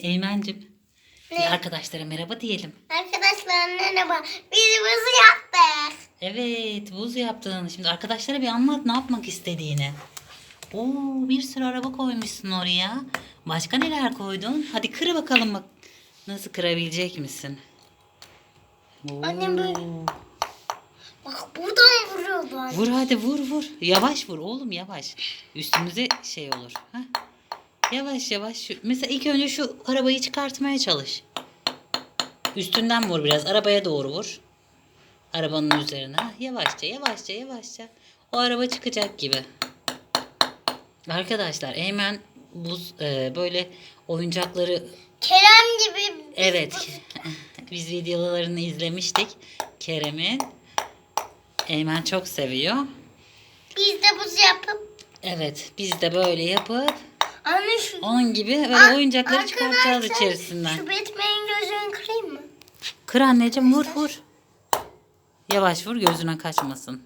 Eymen'cim. Ne? Arkadaşlara merhaba diyelim. Arkadaşlar merhaba. Biz buzu yaptık. Evet buz yaptın. Şimdi arkadaşlara bir anlat ne yapmak istediğini. Oo bir sürü araba koymuşsun oraya. Başka neler koydun? Hadi kır bakalım bak. Nasıl kırabilecek misin? Oo. Annem böyle- Bak buradan vuruyor bana. Vur hadi vur vur. Yavaş vur oğlum yavaş. Üstümüze şey olur. Ha? Yavaş yavaş. Şu, mesela ilk önce şu arabayı çıkartmaya çalış. Üstünden vur biraz. Arabaya doğru vur. Arabanın üzerine. Yavaşça yavaşça yavaşça. O araba çıkacak gibi. Arkadaşlar Eymen buz e, böyle oyuncakları Kerem gibi. Evet. Biz videolarını izlemiştik. Kerem'in. Eymen çok seviyor. Biz de buz yapıp. Evet. Biz de böyle yapıp Anne şu. onun gibi böyle Ar- oyuncakları çıkartacağız içerisinden. Şu Batman'in gözünü kırayım mı? Kır anneciğim vur vur. Yavaş vur gözüne kaçmasın.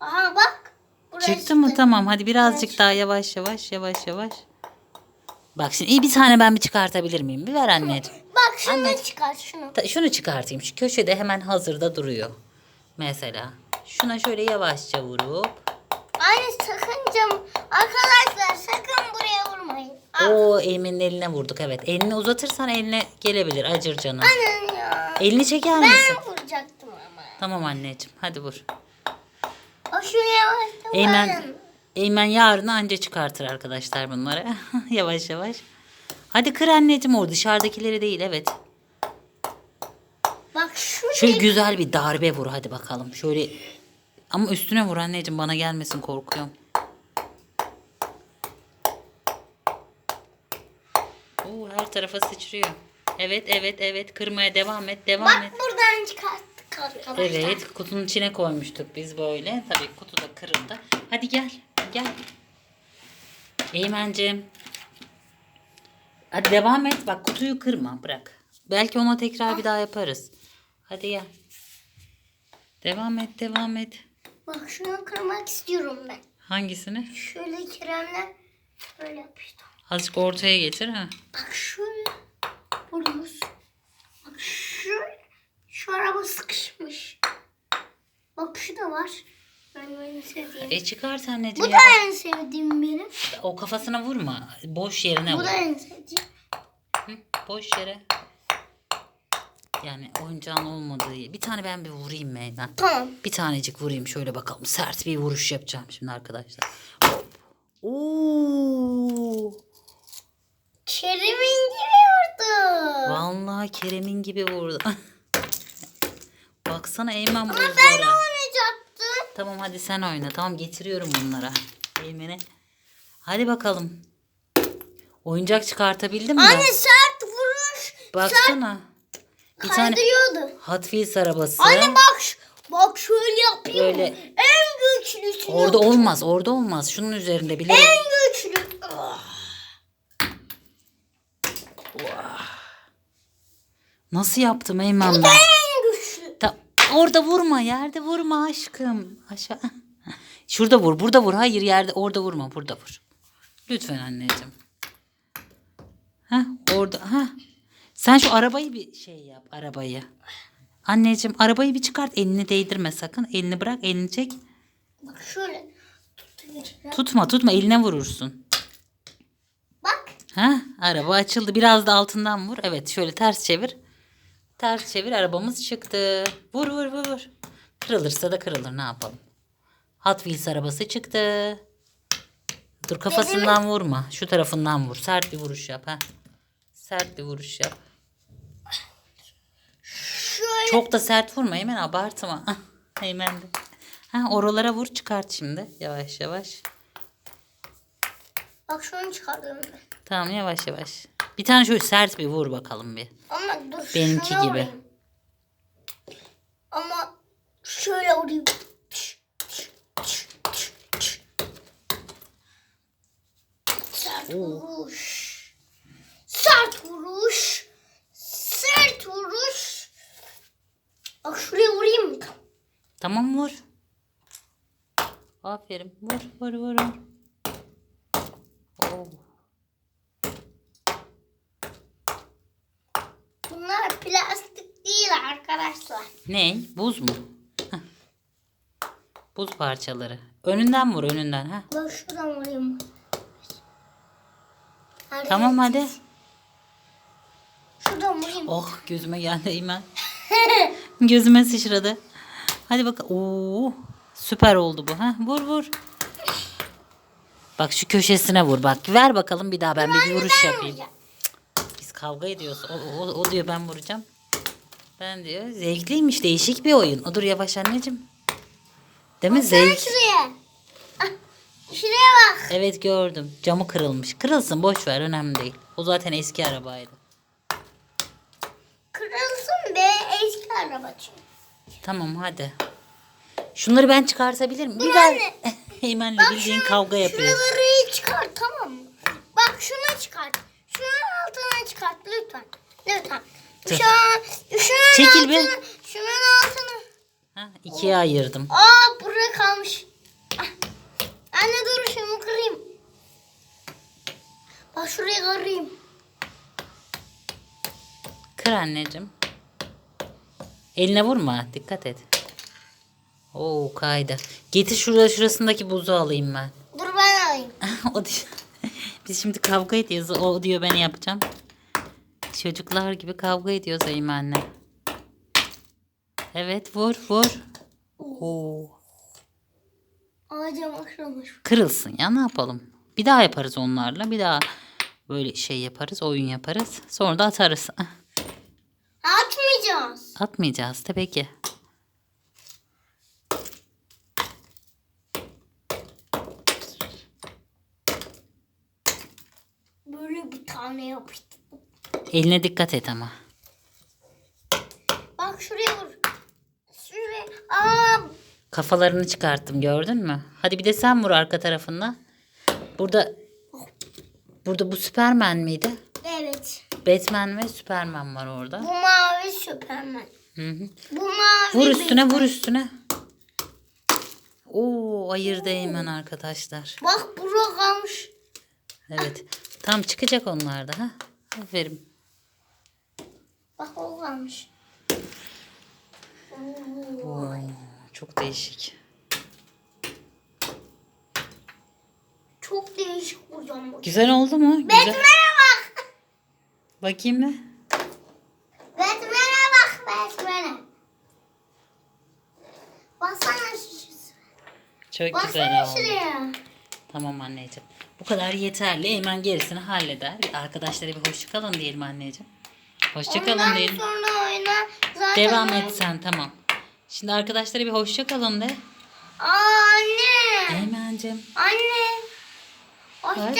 Aha bak. Buraya Çıktı mı? Tamam hadi birazcık daha yavaş yavaş yavaş yavaş. Bak şimdi iyi bir tane ben bir çıkartabilir miyim? Bir ver anneciğim. Bak şunu Anne. çıkar şunu. Ta- Şunu çıkartayım. Şu köşede hemen hazırda duruyor. Mesela. Şuna şöyle yavaşça vurup. Anne sakın cam. Arkadaşlar sakın buraya vurmayın. Aa, O Eymen'in eline vurduk evet. Elini uzatırsan eline gelebilir acır canı. Anne ya. Elini çeker misin? Ben vuracaktım ama. Tamam anneciğim hadi vur. O şunu yavaşça Eymen. Eymen yarın anca çıkartır arkadaşlar bunları. yavaş yavaş. Hadi kır anneciğim o dışarıdakileri değil evet. Bak şu Şöyle güzel bir darbe vur hadi bakalım. Şöyle ama üstüne vur anneciğim bana gelmesin korkuyorum. Oo, her tarafa sıçrıyor. Evet evet evet kırmaya devam et devam Bak et. buradan çıkarttık arkadaşlar. Evet kutunun içine koymuştuk biz böyle. Tabii kutu da kırıldı. Hadi gel gel. Eymen'cim. Hadi devam et. Bak kutuyu kırma bırak. Belki ona tekrar bir daha yaparız. Hadi gel. Devam et devam et. Bak şunu kırmak istiyorum ben. Hangisini? Şöyle kiremle böyle yapıştım. Azıcık ortaya getir ha. Bak şöyle vuruyoruz. Bak şu şu araba sıkışmış. Bak şu da var. Ben en sevdiğim. E çıkart anneciğim Bu ya. da en sevdiğim benim. O kafasına vurma. Boş yerine Bu vur. da en sevdiğim. Hı, boş yere. Yani oyuncağın olmadığı. Bir tane ben bir vurayım mı Eymen? Tamam. Bir tanecik vurayım şöyle bakalım. Sert bir vuruş yapacağım şimdi arkadaşlar. Hop. Oo. Kerem'in gibi vurdu. Vallahi Kerem'in gibi vurdu. Baksana Eymen Ben buzlara. oynayacaktım. Tamam hadi sen oyna. Tamam getiriyorum bunlara. Eymen'e. Hadi bakalım. Oyuncak çıkartabildin mi? Anne sert vuruş. Baksana. Bir tane Kaydırıyordu. Hot Wheels arabası. Anne bak bak şöyle yapayım. Böyle. En güçlüsünü. Orada olmaz, orada olmaz. Şunun üzerinde bile. En Nasıl yaptım Eymen ben? En güçlü. Ta- orada vurma, yerde vurma aşkım. Aşağı. Şurada vur, burada vur. Hayır yerde, orada vurma, burada vur. Lütfen anneciğim. Ha, orada. Ha. Sen şu arabayı bir şey yap, arabayı. Anneciğim arabayı bir çıkart, elini değdirme sakın. Elini bırak, elini çek. Bak şöyle. Tutma, tutma, eline vurursun. Bak. Ha, araba açıldı. Biraz da altından vur. Evet, şöyle ters çevir. Ters çevir, arabamız çıktı. Vur vur vur vur. Kırılırsa da kırılır, ne yapalım? Hot Wheels arabası çıktı. Dur kafasından vurma. Şu tarafından vur. Sert bir vuruş yap ha. Sert bir vuruş yap. Şöyle. Çok da sert vurma hemen abartma. Hemen de. Ha, oralara vur çıkart şimdi. Yavaş yavaş. Bak şunu çıkardım ben. Tamam yavaş yavaş. Bir tane şöyle sert bir vur bakalım bir. Ama dur. Benimki şuna gibi. vurayım. Ama şöyle vurayım. Sert vuruş. Sert vuruş. Sert vuruş. Bak şuraya vurayım mı? Tamam vur. Aferin. Vur vur vur. vur. Oh. Plastik değil arkadaşlar. Ne? Buz mu? Heh. Buz parçaları. Önünden vur önünden. ha. Ben şuradan vurayım. Hadi. Tamam hadi. Şuradan vurayım. Oh gözüme geldi Eymen. Gözüme sıçradı. Hadi bak. Oo, süper oldu bu. Ha? Vur vur. Bak şu köşesine vur. Bak ver bakalım bir daha ben bir vuruş yapayım. Biz kavga ediyoruz. O, o, o diyor ben vuracağım. Ben diyor zevkliymiş değişik bir oyun. O dur yavaş anneciğim. Değil mi Sen zevk? şuraya. Ah, Şuraya bak. Evet gördüm. Camı kırılmış. Kırılsın boş ver önemli değil. O zaten eski arabaydı. Kırılsın be eski araba çünkü. Tamam hadi. Şunları ben çıkartabilir miyim? Bir ver. anne. Eymen'le bildiğin şunu- kavga yapıyor. Şuraları çıkart tamam mı? Bak şunu çıkart. Şunun altına çıkart lütfen. Lütfen. Şu an, şunun Çekil be. altına, Şunun altına. Ha, ikiye ayırdım. Aa buraya kalmış. Ah. Anne dur şunu kırayım. Bak şuraya kırayım. Kır anneciğim. Eline vurma. Dikkat et. Oo kaydı. Getir şurada şurasındaki buzu alayım ben. Dur ben alayım. o. Biz şimdi kavga ediyoruz. O diyor ben yapacağım. Çocuklar gibi kavga ediyoruz Eymen'le. Evet vur vur. Oo. Ağaca kırılmış. Kırılsın ya ne yapalım. Bir daha yaparız onlarla. Bir daha böyle şey yaparız. Oyun yaparız. Sonra da atarız. Atmayacağız. Atmayacağız tabii ki. Böyle bir tane yapıştım. Eline dikkat et ama. Bak şuraya vur. Şuraya. Aa Kafalarını çıkarttım gördün mü? Hadi bir de sen vur arka tarafından. Burada burada bu Süpermen miydi? evet. Batman ve Süperman var orada. Bu mavi Süpermen. Hı hı. Bu mavi Vur üstüne Batman. vur üstüne. Oo ayırdı Eymen arkadaşlar. Bak bura kalmış. Evet. Tam çıkacak onlar da ha. Aferin. Bak o kalmış. Oo, çok değişik. Çok değişik vuracağım bu. Güzel oldu mu? Güzel. Batman'e bak. Bakayım mı? Batman'e bak Batman'e. Baksana şu. Çok güzel Baksana oldu. şuraya. Tamam anneciğim. Bu kadar yeterli. Eymen gerisini halleder. Arkadaşlara bir hoşçakalın diyelim anneciğim. Hoşçakalın Ondan diyelim. sonra oyna. Zaten Devam et sen tamam. Şimdi arkadaşlara bir hoşçakalın de. Aa anne. Eymen'cim. Anne. Hoşça bay.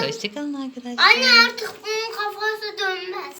kal. Hoşçakalın arkadaşlar. Anne artık bunun kafası dönmez.